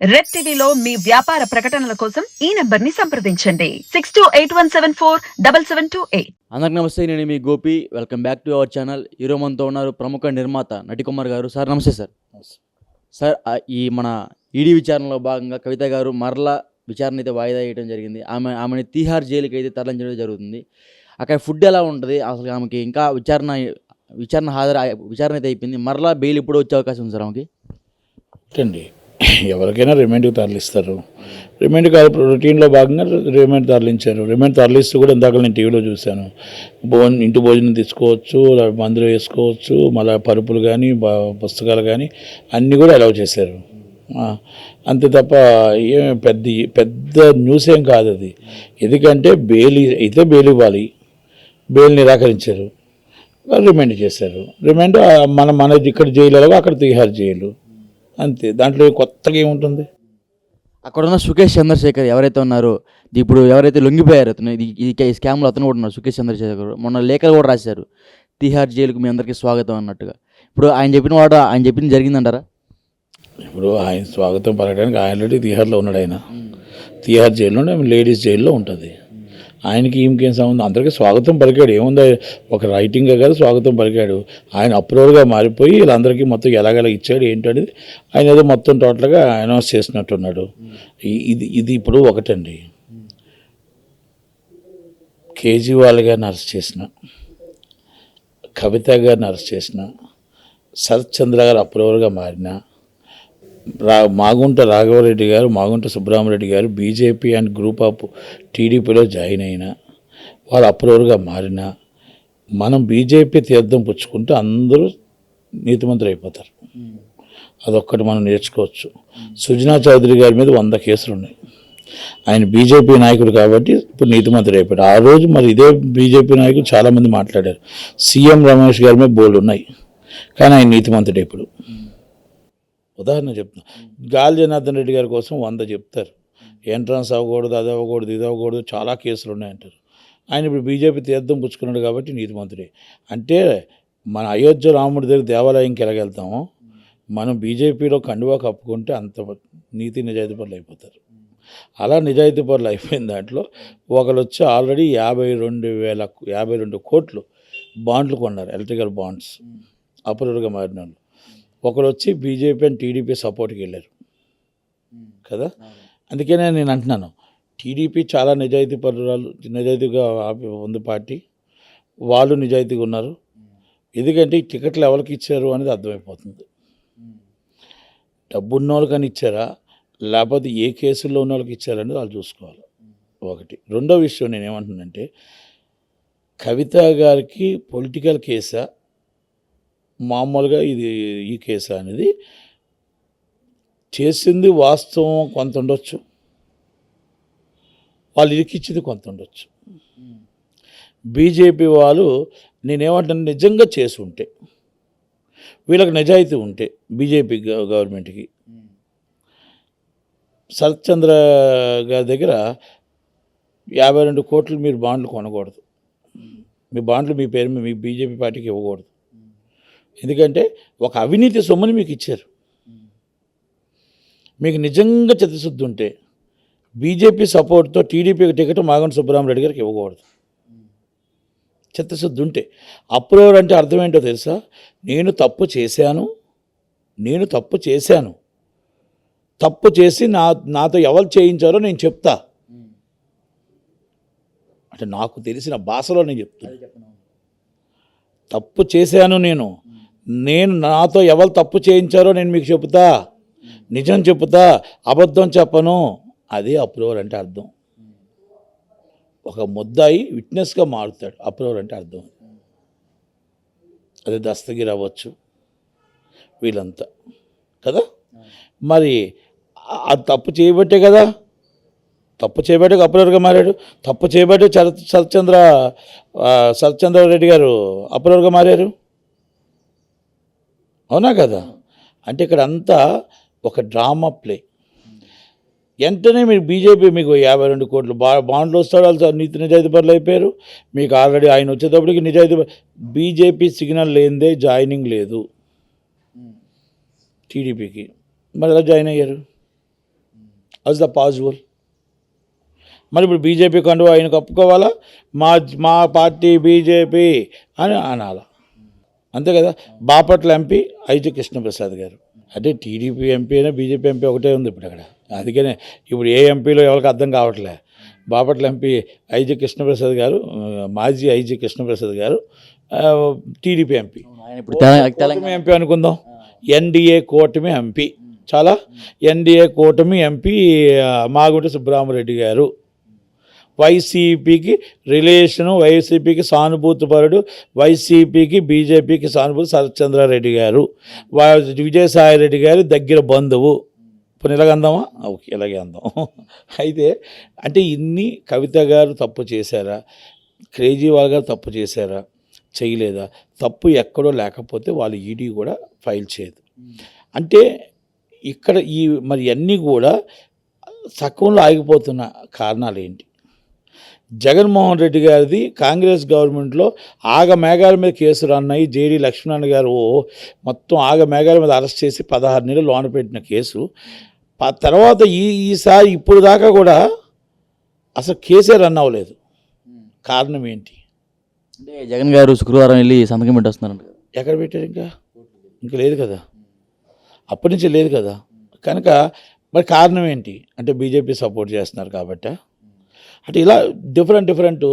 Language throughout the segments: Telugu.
రెడ్ టీవీలో మీ వ్యాపార ప్రకటనల కోసం ఈ నెంబర్ని సంప్రదించండి. Six two eight one seven four double seven two eight. అందరికి నమస్తే నేను మీ Gopi. Welcome back to our channel. Hero మనతో ఉన్నారు ప్రముఖ నిర్మాత నటికుమార్ గారు. సార్ నమస్తే సార్. సార్ ఈ మన ఈడీ విచారణలో భాగంగా కవిత గారు మరలా విచారణ అయితే వాయిదా వేయడం జరిగింది. ఆమె ఆమెని తీహార్ జైలుకి అయితే తరలించడం జరుగుతుంది. అక్కడ ఫుడ్ ఎలా ఉంటుంది? అసలు ఆమెకి ఇంకా విచారణ విచారణ హాజరు విచారణ అయితే అయిపోయింది. మరలా బెయిల్ ఇప్పుడు వచ్చే అవకాశం ఉంది సార్ ఆమెకి? అండి. ఎవరికైనా రిమైండ్కి తరలిస్తారు. రిమైండ్ కాదు రొటీన్లో భాగంగా రిమైండ్ తరలించారు. రిమైండ్ తరలిస్తూ కూడా ఇందాక నేను టీవీలో చూశాను. భోజనం ఇంటి భోజనం తీసుకోవచ్చు మందులు వేసుకోవచ్చు మళ్ళీ పరుపులు కానీ పుస్తకాలు కానీ అన్నీ కూడా అలౌ చేశారు. అంతే తప్ప ఏం పెద్ద పెద్ద న్యూస్ ఏం కాదు అది. ఎందుకంటే బెయిల్ అయితే బెయిల్ ఇవ్వాలి. బెయిల్ నిరాకరించారు. రిమైండ్ చేశారు. రిమైండ్ మన మన ఇక్కడ జైలు ఎలాగో అక్కడ తీహార్ జైలు. అంతే. దాంట్లో కొత్తగా ఏముంటుంది? అక్కడ ఉన్న సుకేష్ చంద్రశేఖర్ ఎవరైతే ఉన్నారో ఇప్పుడు ఎవరైతే లొంగిపోయారో అతను ఇది ఈ స్కామ్లో అతను కూడా ఉన్నారు సుకేష్ చంద్రశేఖర్. మొన్న లేఖలు కూడా రాశారు. తిహార్ జైలుకు మీ అందరికీ స్వాగతం అన్నట్టుగా. ఇప్పుడు ఆయన చెప్పిన వాడు ఆయన చెప్పింది జరిగిందంటారా? ఇప్పుడు ఆయన స్వాగతం పలకడానికి ఆయన ఆల్రెడీ తీహార్లో ఉన్నాడు ఆయన. తీహార్ జైల్లో లేడీస్ జైల్లో ఉంటుంది. ఆయనకి ఈమెకేం సంబంధం? అందరికీ స్వాగతం పలికాడు. ఏముంది? ఒక రైటింగ్గా కాదు స్వాగతం పలికాడు. ఆయన అప్రూవర్గా మారిపోయి వీళ్ళందరికీ మొత్తం ఎలాగెలా ఇచ్చాడు ఏంటనేది ఆయన ఏదో మొత్తం టోటల్గా అనౌన్స్ చేసినట్టున్నాడు. ఇది ఇది ఇప్పుడు ఒకటండి. కేజ్రీవాల్ గారిని అరెస్ట్ చేసిన కవిత గారిని అరెస్ట్ చేసిన శరత్ చంద్ర గారు అప్రూవర్గా మారిన రా మాగుంట రాఘవరెడ్డి గారు మాగుంట సుబ్రహ్మరెడ్డి గారు బీజేపీ అండ్ గ్రూప్ ఆఫ్ టీడీపీలో జాయిన్ అయిన వాళ్ళు అప్రూవర్గా మారిన మనం బీజేపీ తీర్థం పుచ్చుకుంటే అందరూ నీతిమంతులు అయిపోతారు. అదొక్కటి మనం నేర్చుకోవచ్చు. సుజనా చౌదరి గారి మీద వంద కేసులు ఉన్నాయి. ఆయన బీజేపీ నాయకుడు కాబట్టి ఇప్పుడు నీతిమంతుడు అయిపోయాడు. ఆ రోజు మరి ఇదే బీజేపీ నాయకులు చాలామంది మాట్లాడారు. సీఎం రమేష్ గారి మీద బోర్డు ఉన్నాయి. కానీ ఆయన నీతిమంతుడు ఇప్పుడు ఉదాహరణ చెప్తున్నా. గాలి జనార్దన్ రెడ్డి గారి కోసం వంద చెప్తారు. ఎంట్రన్స్ అవ్వకూడదు అది అవ్వకూడదు ఇది అవ్వకూడదు చాలా కేసులు ఉన్నాయంటారు ఆయన ఇప్పుడు బీజేపీ తీర్థం పుచ్చుకున్నాడు కాబట్టి నీతిమంతుడే. అంటే మన అయోధ్య రాముడి దగ్గర దేవాలయంకి ఎలాగెళ్తామో మనం బీజేపీలో కండువా కప్పుకుంటే అంత నీతి నిజాయితీ పనులు అయిపోతారు అలా నిజాయితీ పనులు అయిపోయిన దాంట్లో ఒకరు వచ్చి ఆల్రెడీ యాభై రెండు వేల యాభై రెండు కోట్లు బాండ్లు కొన్నారు ఎలక్ట్రికల్ బాండ్స్. అప్రూవర్గా మారిన వాళ్ళు ఒకరు వచ్చి బీజేపీ అండ్ టీడీపీ సపోర్ట్కి వెళ్ళారు. కదా? అందుకనే నేను అంటున్నాను టీడీపీ చాలా నిజాయితీ పరురాలు నిజాయితీగా ఉంది పార్టీ. వాళ్ళు నిజాయితీగా ఉన్నారు. ఎందుకంటే ఈ టికెట్లు ఎవరికి ఇచ్చారు అనేది అర్థమైపోతుంది. డబ్బు ఉన్న వాళ్ళకని ఇచ్చారా? లేకపోతే ఏ కేసుల్లో ఉన్న వాళ్ళకి ఇచ్చారనేది వాళ్ళు చూసుకోవాలి. ఒకటి. రెండో విషయం నేను ఏమంటున్నానంటే కవిత గారికి పొలిటికల్ కేసా? మామూలుగా ఇది ఈ కేసు అనేది చేసింది వాస్తవం కొంత ఉండొచ్చు. వాళ్ళు ఇరికిచ్చింది కొంత ఉండొచ్చు. బీజేపీ వాళ్ళు నేనేమంటాను నిజంగా చేసి ఉంటే వీళ్ళకి నిజాయితీ ఉంటే బీజేపీ గవర్నమెంట్కి శరత్ చంద్ర గారి దగ్గర యాభై రెండు కోట్లు మీరు బాండ్లు కొనకూడదు. మీ బాండ్లు మీ పేరు మీ బీజేపీ పార్టీకి ఇవ్వకూడదు. ఎందుకంటే ఒక అవినీతి సొమ్ముని మీకు ఇచ్చారు. మీకు నిజంగా చిత్తశుద్ధి ఉంటే బీజేపీ సపోర్ట్తో టీడీపీకి టికెట్ మాగంటి సుబ్బరామరెడ్డి గారికి ఇవ్వకూడదు. చిత్తశుద్ధి ఉంటే అప్రూవర్ అంటే అర్థం ఏంటో తెలుసా? నేను తప్పు చేశాను నేను తప్పు చేశాను. తప్పు చేసి నా నాతో ఎవరు చేయించారో నేను చెప్తా. అంటే నాకు తెలిసిన భాషలో నేను చెప్తాను తప్పు చేశాను నేను. నేను నాతో ఎవరు తప్పు చేయించారో నేను మీకు చెబుతా. నిజం చెబుతా. అబద్ధం చెప్పను. అదే అప్రూవల్ అంటే అర్థం. ఒక ముద్దాయి విట్నెస్గా మారుతాడు. అప్రూవర్ అంటే అర్థం. అదే దస్తగిరి అవ్వచ్చు. వీళ్ళంతా. కదా? మరి అది తప్పు చేయబట్టే కదా? తప్పు చేయబట్టే అప్రూవర్గా మారాడు. తప్పు చేయబట్టే చర శరత్చంద్ర ఆ, శరత్చంద్ర రెడ్డి గారు అప్రూవర్గా మారారు. అవునా కదా? అంటే ఇక్కడ అంతా ఒక డ్రామా ప్లే. వెంటనే మీరు బీజేపీ మీకు యాభై రెండు కోట్లు బా బాండ్లు వస్తాడు వాళ్ళు నీతి నిజాయితీ పనులు అయిపోయారు. మీకు ఆల్రెడీ ఆయన వచ్చేటప్పటికి నిజాయితీ బీజేపీ సిగ్నల్ లేనిదే జాయినింగ్ లేదు. టీడీపీకి. మరి ఎలా జాయిన్ అయ్యారు? Is the possible? మరి ఇప్పుడు బీజేపీ కండువా ఆయన కప్పుకోవాలా మా మా పార్టీ బీజేపీ అని అనాలా? అంతే కదా? బాపట్ల ఎంపీ ఐజు కృష్ణప్రసాద్ గారు. అంటే టీడీపీ ఎంపీ అయినా బీజేపీ ఎంపీ ఒకటే ఉంది ఇప్పుడు అక్కడ. అందుకనే ఇప్పుడు ఏ ఎంపీలో ఎవరికి అర్థం కావట్లే. బాపట్ల ఎంపీ ఐజి కృష్ణప్రసాద్ గారు మాజీ ఐజి కృష్ణప్రసాద్ గారు టీడీపీ ఎంపీ. కూటమి ఎంపీ అనుకుందాం. ఎన్డీఏ కూటమి ఎంపీ. చాలా? ఎన్డీఏ కూటమి ఎంపీ మాగుంట సుబ్బరామరెడ్డి గారు. వైసీపీకి రిలేషను వైసీపీకి సానుభూతిపరుడు వైసీపీకి బీజేపీకి సానుభూతి శరత్చంద్రారెడ్డి గారు విజయసాయిరెడ్డి గారి దగ్గర బంధువు. ఇప్పుడు ఇలాగ అందామా? ఓకే ఇలాగే అందాం. అయితే అంటే ఇన్ని కవిత గారు తప్పు చేశారా? కేజ్రీవాల్ గారు తప్పు చేశారా? చేయలేదా? తప్పు ఎక్కడో లేకపోతే వాళ్ళు ఈడీ కూడా ఫైల్ చేయదు. అంటే ఇక్కడ ఈ మరి అన్నీ కూడా సకంలో ఆగిపోతున్న కారణాలు ఏంటి జగన్మోహన్ రెడ్డి గారిది కాంగ్రెస్ గవర్నమెంట్లో ఆగ మేఘాల మీద కేసులు అన్నాయి జేడి లక్ష్మణ్ గారు మొత్తం ఆగ మేఘాల మీద అరెస్ట్ చేసి పదహారు నెలలు లోన పెట్టిన కేసు. తర్వాత ఈ ఈసారి ఇప్పుడు దాకా కూడా అసలు కేసే రన్ అవ్వలేదు. కారణం ఏంటి? అంటే జగన్ గారు శుక్రవారం వెళ్ళి సంతకం పెట్టి వస్తున్నారంట కదా. ఎక్కడ పెట్టారు ఇంకా? ఇంకా లేదు కదా. అప్పటి నుంచి లేదు కదా. కనుక మరి కారణం ఏంటి? అంటే బీజేపీ సపోర్ట్ చేస్తున్నారు కాబట్టి. అంటే ఇలా డిఫరెంట్ డిఫరెంట్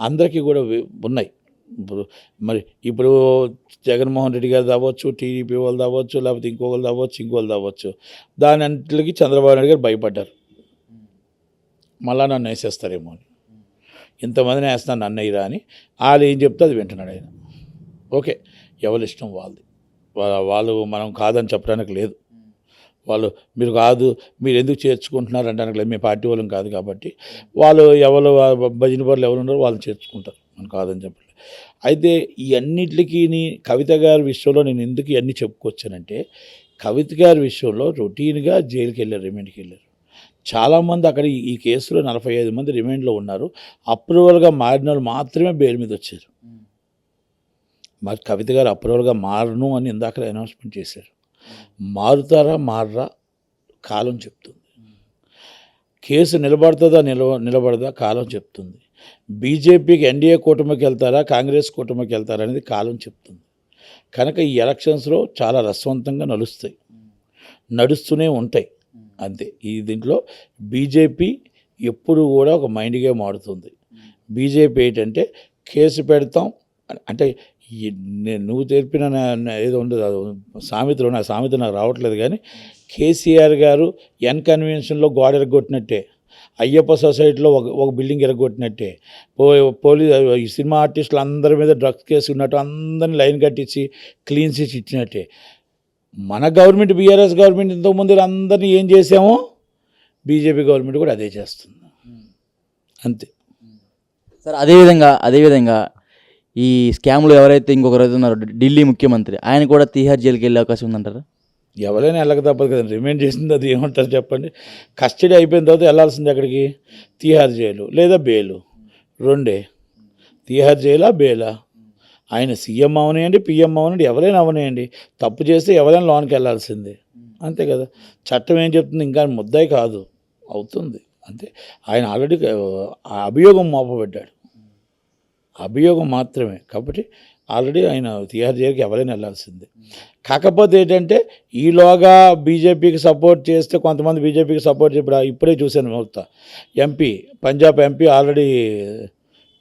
అందరికీ కూడా ఉన్నాయి. ఇప్పుడు మరి ఇప్పుడు జగన్మోహన్ రెడ్డి గారు అవ్వచ్చు టీడీపీ వాళ్ళు తావచ్చు లేకపోతే ఇంకొకరు అవ్వచ్చు ఇంకోళ్ళు అవ్వచ్చు దాని అంటికి చంద్రబాబు నాయుడు గారు భయపడ్డారు. మళ్ళా నన్ను వేసేస్తారేమో అని. ఇంతమందిని వేస్తాను నన్ను అని. వాళ్ళు ఏం చెప్తే అది వింటున్నాడు ఆయన. ఓకే ఎవరి ఇష్టం వాళ్ళది. వాళ్ళ వాళ్ళు మనం కాదని చెప్పడానికి లేదు. వాళ్ళు మీరు కాదు మీరు ఎందుకు చేర్చుకుంటున్నారు? లేదు మీ పార్టీ వాళ్ళం కాదు కాబట్టి. వాళ్ళు ఎవరు భజన పనులు ఎవరు ఉన్నారో వాళ్ళని చేర్చుకుంటారు. మనం కాదని చెప్పలేదు అయితే ఈ అన్నిటికీ కవిత గారి విషయంలో నేను ఎందుకు ఇవన్నీ చెప్పుకొచ్చానంటే కవిత గారి విషయంలో రొటీన్గా జైలుకి వెళ్ళారు రిమాండ్కి వెళ్ళారు చాలామంది అక్కడ ఈ- ఈ కేసులో నలభై ఐదు మంది రిమాండ్లో ఉన్నారు. అప్రూవల్గా మారిన వాళ్ళు మాత్రమే బెయిల్ మీద వచ్చారు. మరి కవిత గారు అప్రూవల్గా మారను అని ఇందాక అనౌన్స్మెంట్ చేశారు. మారుతారా మారరా? కాలం చెప్తుంది. కేసు నిలబడుతుందా నిలవ నిలబడదా? కాలం చెప్తుంది. బీజేపీకి ఎన్డీఏ కూటమికి వెళ్తారా కాంగ్రెస్ కూటమికి వెళ్తారా అనేది కాలం చెప్తుంది. కనుక ఈ ఎలక్షన్స్లో చాలా రసవంతంగా నడుస్తాయి. నడుస్తూనే ఉంటాయి. అంతే. ఈ దీంట్లో బీజేపీ ఎప్పుడు కూడా ఒక మైండ్ గేమ్ ఆడుతుంది బీజేపీ ఏంటంటే కేసు పెడతాం అంటే ఈ నేను నువ్వు తెలిపిన ఏదో ఉండదు. అది సామెతలో నా సామెత నాకు రావట్లేదు కానీ కేసీఆర్ గారు ఎన్ కన్వెన్షన్లో గోడ ఎరగొట్టినట్టే. అయ్యప్ప సొసైటీలో ఒక ఒక బిల్డింగ్ ఎరగొట్టినట్టే. పో పోలీస్ ఈ సినిమా ఆర్టిస్టులు అందరి మీద డ్రగ్స్ కేసు ఉన్నట్టు అందరిని లైన్ కట్టించి క్లీన్ చేసి ఇచ్చినట్టే. మన గవర్నమెంట్ బీఆర్ఎస్ గవర్నమెంట్ ఇంతకుముందు అందరినీ ఏం చేసామో బీజేపీ గవర్నమెంట్ కూడా అదే చేస్తుంది. అంతే. సార్ అదేవిధంగా అదేవిధంగా ఈ స్కామ్లో ఎవరైతే ఇంకొకరు అయితే ఉన్నారో ఢిల్లీ ముఖ్యమంత్రి ఆయన కూడా తీహార్ జైలుకి వెళ్ళే అవకాశం ఉందంటారా? ఎవరైనా వెళ్ళక తప్పదు కదండి. రిమైండ్ చేసింది అది ఏమంటారు చెప్పండి. కస్టడీ అయిపోయిన తర్వాత వెళ్ళాల్సింది ఎక్కడికి? తీహార్ జైలు లేదా బేలు రెండే. తీహార్ జైలా బేలా ఆయన సీఎం అవనేయండి పిఎం అవనండి ఎవరైనా అవనేయండి. తప్పు చేస్తే ఎవరైనా లోనికి వెళ్ళాల్సిందే. అంతే కదా. చట్టం ఏం చెప్తుంది? ఇంకా ముద్దాయి కాదు. అవుతుంది. అంతే. ఆయన ఆల్రెడీ ఆ అభియోగం మోపబడ్డాడు. అభియోగం మాత్రమే. కాబట్టి ఆల్రెడీ ఆయన తీహార్ జైలుకి ఎవరైనా వెళ్ళాల్సిందే. కాకపోతే ఏంటంటే ఈలోగా బీజేపీకి సపోర్ట్ చేస్తే కొంతమంది బీజేపీకి సపోర్ట్ ఇప్పుడు ఇప్పుడే చూశాను మొత్తం. MP Punjab MP already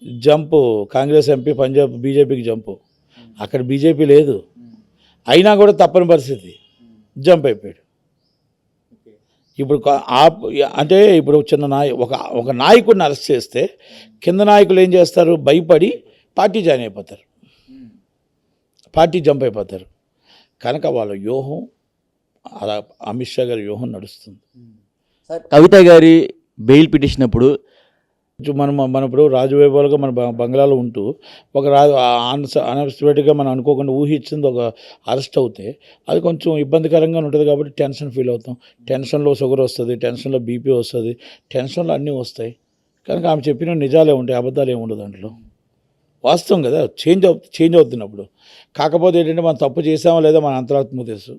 jump Congress MP Punjab బీజేపీకి జంపు అక్కడ బీజేపీ లేదు. అయినా కూడా తప్పని పరిస్థితి. జంప్ అయిపోయాడు. ఇప్పుడు ఆ- అంటే ఇప్పుడు చిన్న నాయ ఒక ఒక నాయకుడిని అరెస్ట్ చేస్తే కింద నాయకులు ఏం చేస్తారు? భయపడి పార్టీ జాయిన్ అయిపోతారు. పార్టీ జంప్ అయిపోతారు. కనుక వాళ్ళ వ్యూహం అలా అమిత్ షా గారి వ్యూహం నడుస్తుంది. కవిత గారి బెయిల్ పిటిషన్ అప్పుడు మనం మన ఇప్పుడు రాజవైభవాలుగా మన బంగ్లాలో ఉంటూ ఒక రాజు అన్ఎక్స్పెక్టెడ్గా మనం అనుకోకుండా ఊహించింది ఒక అరెస్ట్ అవుతే అది కొంచెం ఇబ్బందికరంగా ఉంటుంది కాబట్టి టెన్షన్ ఫీల్ అవుతాం. టెన్షన్లో షుగర్ వస్తుంది టెన్షన్లో బీపీ వస్తుంది టెన్షన్లో అన్నీ వస్తాయి. కనుక ఆమె చెప్పిన నిజాలే ఉంటాయి అబద్ధాలు ఏమి ఉండదు దాంట్లో. వాస్తవం కదా చేంజ్ అవు చేంజ్ అవుతున్నప్పుడు. కాకపోతే ఏంటంటే మనం తప్పు చేసామో లేదా మన అంతరాత్మ తెలుసు.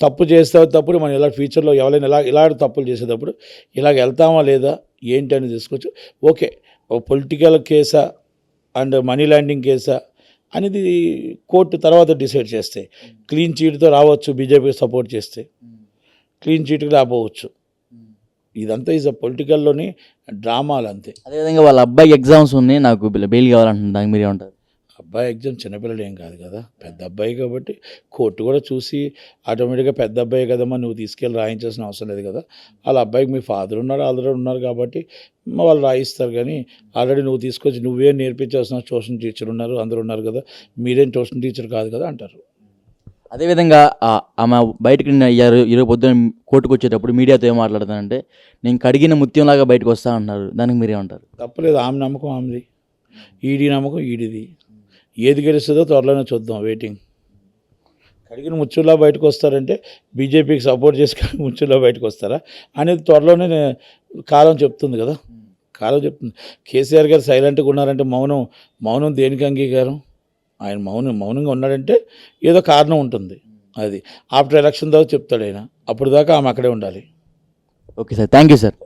తప్పు చేస్తే తప్పుడు మనం ఇలా ఫ్యూచర్లో ఎవరైనా ఇలా ఇలాంటి తప్పులు చేసేటప్పుడు ఇలాగ వెళ్తామా లేదా ఏంటి అని తీసుకోవచ్చు ఓకే పొలిటికల్ కేసా అండ్ మనీ ల్యాండింగ్ కేసా అనేది కోర్టు తర్వాత డిసైడ్ చేస్తే క్లీన్ చీట్తో రావచ్చు బీజేపీకి సపోర్ట్ చేస్తే. క్లీన్ చీట్కి రాపోవచ్చు ఇదంతా ఈజ్ అ పొలిటికల్లోని డ్రామాలు అంతే. అదేవిధంగా వాళ్ళ అబ్బాయికి ఎగ్జామ్స్ ఉన్నాయి నాకు బెయిల్ కావాలంటున్నారు దానికి మీరు ఏమంటారు అబ్బాయి ఎగ్జామ్ చిన్నపిల్లడు ఏం కాదు కదా? పెద్ద అబ్బాయి కాబట్టి కోర్టు కూడా చూసి ఆటోమేటిక్గా పెద్ద అబ్బాయి కదమ్మా నువ్వు తీసుకెళ్ళి రాయించాల్సిన అవసరం లేదు కదా? వాళ్ళ అబ్బాయికి మీ ఫాదర్ ఉన్నారు ఆల్రెడీ ఉన్నారు కాబట్టి వాళ్ళు రాయిస్తారు కానీ ఆల్రెడీ నువ్వు తీసుకొచ్చి నువ్వే నేర్పించాల్సిన ట్యూషన్ టీచర్ ఉన్నారు అందరూ ఉన్నారు కదా? మీరేం ట్యూషన్ టీచర్ కాదు కదా అంటారు. అదేవిధంగా ఆ- ఆమె బయటకు ఈరోజు పొద్దున్న కోర్టుకు వచ్చేటప్పుడు మీడియాతో ఏం మాట్లాడతానంటే నేను కడిగిన ముత్యంలాగా బయటకు వస్తా అంటున్నారు. దానికి మీరు ఏమంటారు తప్పలేదు ఆమె నమ్మకం ఆమెది. ఈడీ నమ్మకం ఈడిది. ఏది గెలుస్తుందో త్వరలోనే చూద్దాం వెయిటింగ్ కడిగిన ముచ్చుల్లా బయటకు వస్తారంటే బీజేపీకి సపోర్ట్ చేసి ముచ్చుల్లా బయటకు వస్తారా అనేది త్వరలోనే కాలం చెప్తుంది కదా. కాలం చెప్తుంది. కేసీఆర్ గారు సైలెంట్గా ఉన్నారంటే మౌనం మౌనం దేనికి అంగీకారం? ఆయన మౌనం మౌనంగా ఉన్నాడంటే ఏదో కారణం ఉంటుంది అది. ఆఫ్టర్ ఎలక్షన్ దాకా చెప్తాడు ఆయన. అప్పుడు దాకా ఆమె అక్కడే ఉండాలి. Okay sir thank you sir